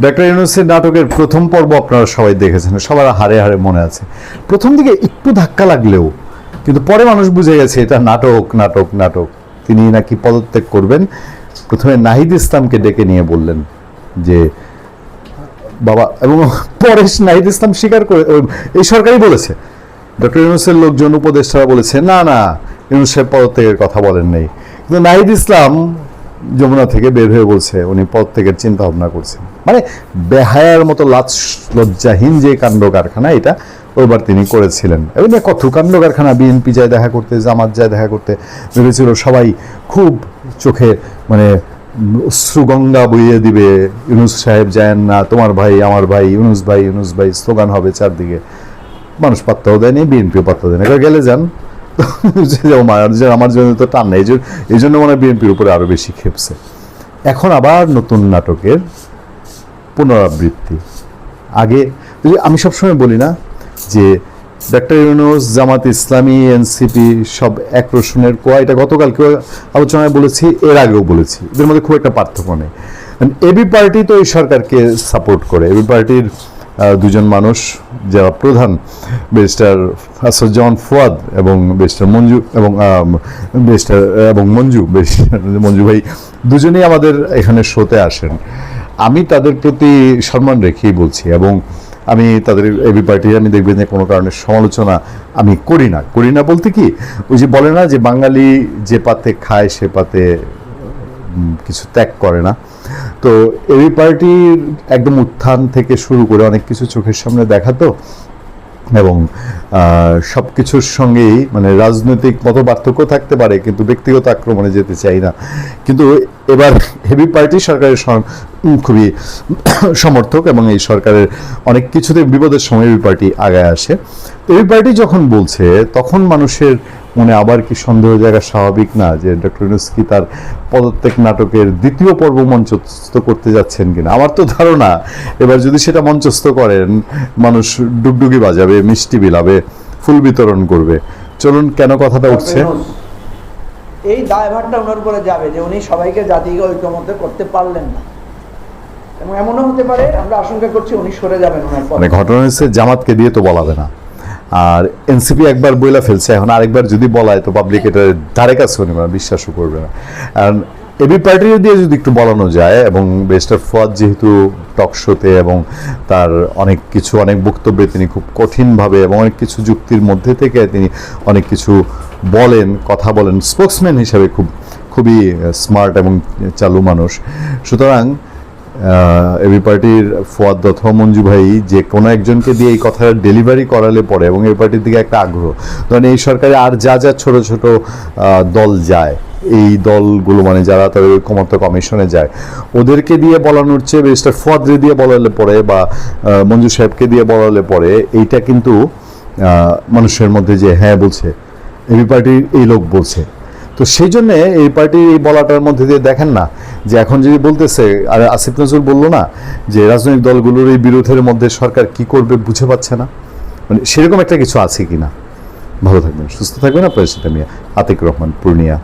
Doctor ইউনুসের নাটকের প্রথম পর্ব আপনারা সবাই দেখেছেন, সবার হারে হারে মনে আছে। প্রথম দিকে একটু ধাক্কা লাগলেও, কিন্তু পরে মানুষ বুঝে গেছে এটা নাটক নাটক নাটক। তিনি নাকি পদত্যাগ করবেন। প্রথমে নাহিদ ইসলামকে ডেকে নিয়ে বললেন যে, বাবা, এবং পরে নাহিদ ইসলাম স্বীকার করে এই সরকারই বলেছে। ডক্টর ইউনুসের লোকজন, উপদেষ্টারা বলেছে, না না, ইউনুস সাহেব পদত্যাগের কথা বলেন নাই। কিন্তু নাহিদ ইসলাম যমুনা থেকে বের হয়ে বলছে, উনি পদত্যাগের চিন্তা ভাবনা করছেন। মানে বেহায়ার মতো লাজ, লজ্জাহীন যে কাণ্ড কারখানা এটা ওইবার তিনি করেছিলেন। এবং কত কাণ্ড কারখানা বিএনপি যায় দেখা করতে, জামাত যায় দেখা করতে ভেবেছিল সবাই খুব চোখে মানে অশ্রুগঙ্গা বইয়ে দিবে, ইউনুস সাহেব যায় না, তোমার ভাই, আমার ভাই, ইউনুস ভাই ইউনুস ভাই, স্লোগান হবে চারদিকে। মানুষ পাত্তাও দেয়নি, বিএনপিও পাত্তা দেয়নি। এবার গেলে যান আমার জন্য তো টান নেই, এই জন্য- মনে হয় বিএনপির উপরে আরও বেশি খেপছে। এখন আবার নতুন নাটকের পুনরাবৃত্তি। আগে আমি সবসময় বলি না যে ডক্টর ইউনুস, জামাত ইসলামী, এনসিপি সব এক রসুনের কোয়া, এটা গতকালকে আলোচনায় বলেছি, এর আগেও বলেছি। এদের মধ্যে খুব একটা পার্থক্য নেই। এবি পার্টি তো এই সরকারকে সাপোর্ট করে। এবি পার্টির দুজন মানুষ, যারা প্রধান ব্যারিস্টার জন ফুয়াদ এবং বেস্টার মঞ্জু এবং বেস্টার এবং মঞ্জু, ব্যারিস্টার মঞ্জু ভাই, দুজনেই আমাদের এখানে শোতে আসেন। আমি তাদের প্রতি সম্মান রেখেই বলছি এবং আমি তাদের এবি পার্টি আমি দেখবেন যে কোনো কারণে সমালোচনা আমি করি না। করি না বলতে কি? ওই যে বলে না যে বাঙালি যে পাতে খায় সে পাতে কিছু ত্যাগ করে না। তো এবি পার্টির একদম উত্থান থেকে শুরু করে অনেক কিছু চোখের সামনে দেখাতো এবং সব কিছুর সঙ্গেই মানে রাজনৈতিক মত পার্থক্য থাকতে পারে, কিন্তু ব্যক্তিগত আক্রমণে যেতে চাই না। কিন্তু এবার হেভি পার্টি সরকারের খুবই সমর্থক এবং এই সরকারের অনেক কিছুতে বিপদের সময় এবি পার্টি আগায় আসে। এবি পার্টি যখন বলছে, তখন মানুষের মনে আবার কি সন্দেহ জায়গা স্বাভাবিক না যে ডক্টর ইউনুস কি তার পদত্যাগ নাটকের দ্বিতীয় পর্ব মঞ্চস্থ করতে যাচ্ছেন কিনা? আমার তো ধারণা এবার যদি সেটা মঞ্চস্থ করেন মানুষ ডুগডুগি বাজাবে মিষ্টি বিলাবে ফুল বিতরণ করবে। চলুন কেন কথাটা উঠছে? এই দায়ভারটা ওনার উপরে যাবে যে উনি সবাইকে জাতিকে ঐক্যমত্য করতে পারলেন না। এবং এমনও হতে পারে আমরা আশঙ্কা করছি উনি সরে যাবেন ওনার মানে ঘটনা হচ্ছে জামাতকে দিয়ে তো বলাবে না। আর এনসিপি একবার বইলা ফেলছে, এখন আরেকবার যদি বলায় তো পাবলিক এটা ধারে কাছেও নেবে না, বিশ্বাসও করবে না। এবি পার্টি দিয়ে যদি একটু বলানো যায় এবং বেস্টার ফুয়াদ যেহেতু টক শোতে এবং তার অনেক কিছু, অনেক বক্তব্যে তিনি খুব কঠিনভাবে এবং অনেক কিছু যুক্তির মধ্যে থেকে তিনি অনেক কিছু বলেন, কথা বলেন স্পোক্সম্যান হিসাবে খুব, খুবই স্মার্ট এবং চালু মানুষ। সুতরাং এবি পার্টির ফোয়াদ অথবা মঞ্জু ভাই, যে কোনো একজনকে দিয়ে এই কথাটা ডেলিভারি করালে পরে এবং এই পার্টির দিকে একটা আগ্রহ। ধরেন এই সরকারে আর যা যা ছোট ছোট দল যায়, এই দলগুলো মানে যারা তাদের ঐক্যমত্য কমিশনে যায়, ওদেরকে দিয়ে বলানোর চেয়ে ব্যারিস্টার ফোয়াদরে দিয়ে বলালে পরে বা মঞ্জু সাহেবকে দিয়ে বলালে পরে এইটা কিন্তু মানুষের মধ্যে যে হ্যাঁ বলছে এবি পার্টির এই লোক বলছে। তো সেই জন্যে এই পার্টি এই বলাটার মধ্যে দিয়ে দেখেন না যে এখন যদি বলতেছে, আর আসিফ নজরুল বলল না যে রাজনৈতিক দলগুলোর এই বিরোধের মধ্যে সরকার কি করবে বুঝে পাচ্ছে না? মানে সেরকম একটা কিছু আছে কি না ভালো থাকবেন, সুস্থ থাকবেন। আপনার সাথে আমি আতিক রহমান, পূর্ণিয়া।